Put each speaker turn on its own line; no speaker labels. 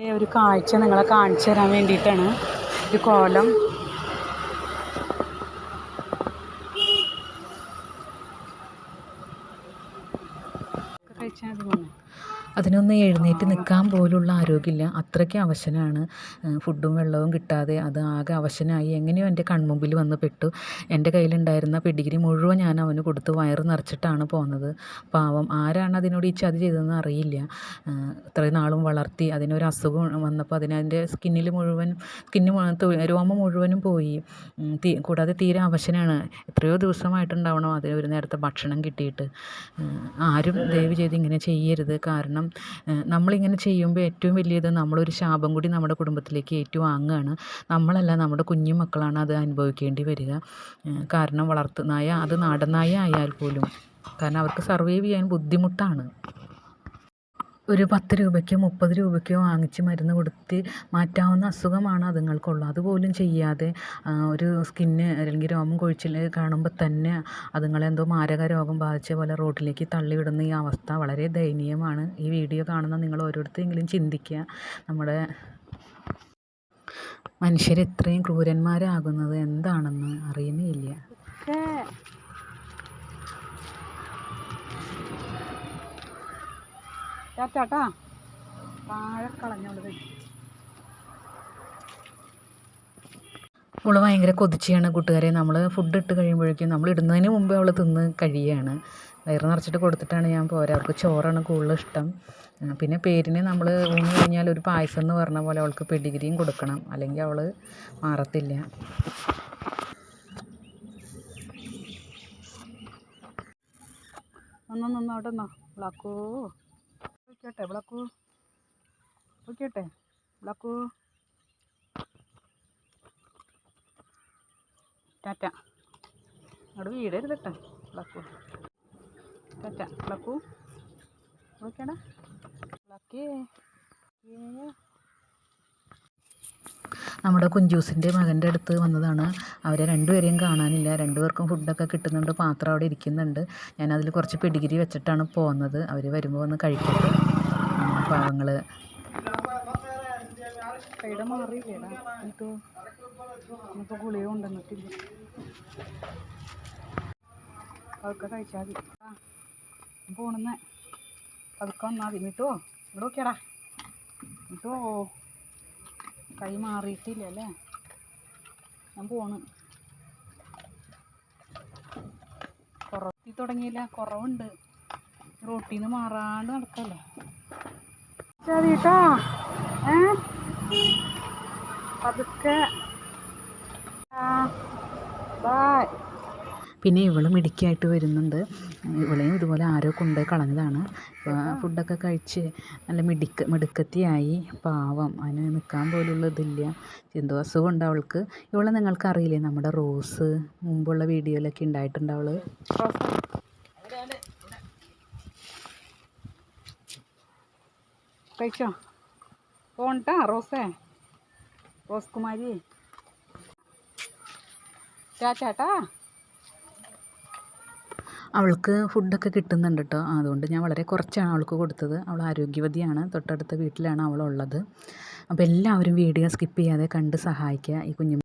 ഒരു കാഴ്ച നിങ്ങളെ കാണിച്ചു തരാൻ വേണ്ടിയിട്ടാണ്. ഒരു കോലം. കഴിച്ചാൽ മതി
അതിനൊന്ന് എഴുന്നേറ്റ് നിൽക്കാൻ പോലുള്ള ആരോഗ്യമില്ല. അത്രയ്ക്ക് അവശനാണ്. ഫുഡും വെള്ളവും കിട്ടാതെ അത് ആകെ അവശനായി. എങ്ങനെയോ എന്റെ കൺമുമ്പിൽ വന്ന് പെട്ടു. എന്റെ കയ്യിലുണ്ടായിരുന്ന പെഡിഗ്രി മുഴുവൻ ഞാൻ അവന് കൊടുത്ത് വയറ് നിറച്ചിട്ടാണ് പോകുന്നത് പാവം ആരാണ് അതിനോട് ഈ ചതി ചെയ്തതെന്ന് അറിയില്ല. ഇത്രയും നാളും വളർത്തി അതിനൊരു അസുഖം വന്നപ്പോൾ അതിനതിന്റെ സ്കിന്നിൽ മുഴുവൻ സ്കിന്ന് രോമം മുഴുവനും പോയി. കൂടാതെ തീരെ അവശനാണ്. എത്രയോ ദിവസമായിട്ടുണ്ടാവണം അതിന് ഒരു നേരത്തെ ഭക്ഷണം കിട്ടിയിട്ട്. ആരും ദയവ് ചെയ്ത് ഇങ്ങനെ ചെയ്യരുത്. കാരണം ഏഹ്, നമ്മളിങ്ങനെ ചെയ്യുമ്പോൾ ഏറ്റവും വലിയത് നമ്മളൊരു ശാപം കൂടി നമ്മുടെ കുടുംബത്തിലേക്ക് ഏറ്റുവാങ്ങുകയാണ് നമ്മളല്ല നമ്മുടെ കുഞ്ഞു മക്കളാണ് അത് അനുഭവിക്കേണ്ടി വരിക. കാരണം വളർത്തു നായ അത് നാടൻ നായ ആയാൽ പോലും. കാരണം അവർക്ക് സർവൈവ് ചെയ്യാൻ ബുദ്ധിമുട്ടാണ്. ഒരു പത്ത് രൂപയ്ക്കോ മുപ്പത് രൂപയ്ക്കോ വാങ്ങിച്ച് മരുന്ന് കൊടുത്ത് മാറ്റാവുന്ന അസുഖമാണ് അതുങ്ങൾക്കുള്ളത്. അതുപോലും ചെയ്യാതെ ഒരു സ്കിന്ന് അല്ലെങ്കിൽ രോമം കൊഴിച്ചിൽ കാണുമ്പോൾ തന്നെ അതുങ്ങളെ എന്തോ മാരക രോഗം ബാധിച്ച പോലെ റോഡിലേക്ക് തള്ളിവിടുന്ന ഈ അവസ്ഥ വളരെ ദയനീയമാണ്. ഈ വീഡിയോ കാണുന്ന നിങ്ങൾ ഓരോരുത്തരെങ്കിലും ചിന്തിക്കുക നമ്മുടെ മനുഷ്യർ ഇത്രയും ക്രൂരന്മാരാകുന്നത് എന്താണെന്ന് അറിയുന്നില്ല
ഒക്കെ ടാറ്റാട്ടാ താഴെ കളഞ്ഞോളത്
അവൾ ഭയങ്കര കൊതിച്ചാണ് കൂട്ടുകാരെ. നമ്മൾ ഫുഡ് ഇട്ട് കഴിയുമ്പോഴേക്കും നമ്മൾ ഇടുന്നതിന് മുമ്പേ അവൾ തിന്ന് കഴിയുകയാണ് വയറ് നിറച്ചിട്ട് കൊടുത്തിട്ടാണ് ഞാൻ പോരാ. അവൾക്ക് ചോറാണ് കൂടുതൽ ഇഷ്ടം. പിന്നെ പേരിന് നമ്മൾ ഊണ് കഴിഞ്ഞാൽ ഒരു പായസം എന്ന് പറഞ്ഞ പോലെ അവൾക്ക് പെഡിഗ്രിയും കൊടുക്കണം. അല്ലെങ്കിൽ അവൾ മാറത്തില്ല.
ഒന്ന് നിന്ന് അവിടെ വിളക്കൂ. വിളിക്കട്ടെ വിളക്കൂ. വിളിക്കട്ടെ വിളക്കൂ. ടാറ്റ. അവിടെ വീടരുതട്ടെ വിളക്കൂ. ടാറ്റ വിളക്കൂ. വിളിക്കടാ വിളക്കേ.
നമ്മുടെ കുഞ്ചൂസിന്റെ മകന്റെ അടുത്ത് വന്നതാണ്. അവരെ രണ്ടുപേരെയും കാണാനില്ല. രണ്ടുപേർക്കും ഫുഡൊക്കെ കിട്ടുന്നുണ്ട്. പാത്രം അവിടെ ഇരിക്കുന്നുണ്ട്. ഞാൻ അതിൽ കുറച്ച് പിടിഗിരി വെച്ചിട്ടാണ് പോകുന്നത് അവർ വരുമ്പോൾ ഒന്ന് കഴിക്കട്ടെ. പാവങ്ങൾ
പോണെന്ന് അതൊക്കെ വന്നാൽ മതി. ഇവിടെ നോക്കിയടാ. എന്നിട്ടോ കൈ മാറിയിട്ടില്ല അല്ലേ? ഞാൻ പോണ്. കുറത്തി തുടങ്ങിയില്ല. കുറവുണ്ട്. റോട്ടിൽ നിന്ന് മാറാണ്ട് നടക്കല്ലേ? ചതിട്ടാ? ഏ? പതുക്കെ. ബായ്.
പിന്നെ ഇവളും ഇടുക്കിയായിട്ട് വരുന്നുണ്ട്. ഇവളെയും ഇതുപോലെ ആരോ കൊണ്ടുപോയി കളഞ്ഞതാണ്. ഫുഡൊക്കെ കഴിച്ച് നല്ല മിടുക്ക മിടുക്കത്തിയായി. പാവം. അതിന് നിൽക്കാൻ പോലുള്ള ഇതില്ല. എന്തോ അസുഖമുണ്ട് അവൾക്ക്. ഇവളെ നിങ്ങൾക്ക് അറിയില്ലേ? നമ്മുടെ റോസ് മുമ്പുള്ള വീഡിയോയിലൊക്കെ ഉണ്ടായിട്ടുണ്ട് അവൾ
കഴിച്ചോ? പോണ്ടാ റോസേ. റോസ് കുമാരി ചാച്ചാട്ടാ
അവൾക്ക് ഫുഡൊക്കെ കിട്ടുന്നുണ്ട് കേട്ടോ അതുകൊണ്ട് ഞാൻ വളരെ കുറച്ചാണ് അവൾക്ക് കൊടുത്തത്. അവൾ ആരോഗ്യവതിയാണ്. തൊട്ടടുത്ത വീട്ടിലാണ് അവളുള്ളത്. അപ്പോൾ എല്ലാവരും വീഡിയോ സ്കിപ്പ് ചെയ്യാതെ കണ്ട് സഹായിക്കുക. ഈ കുഞ്ഞു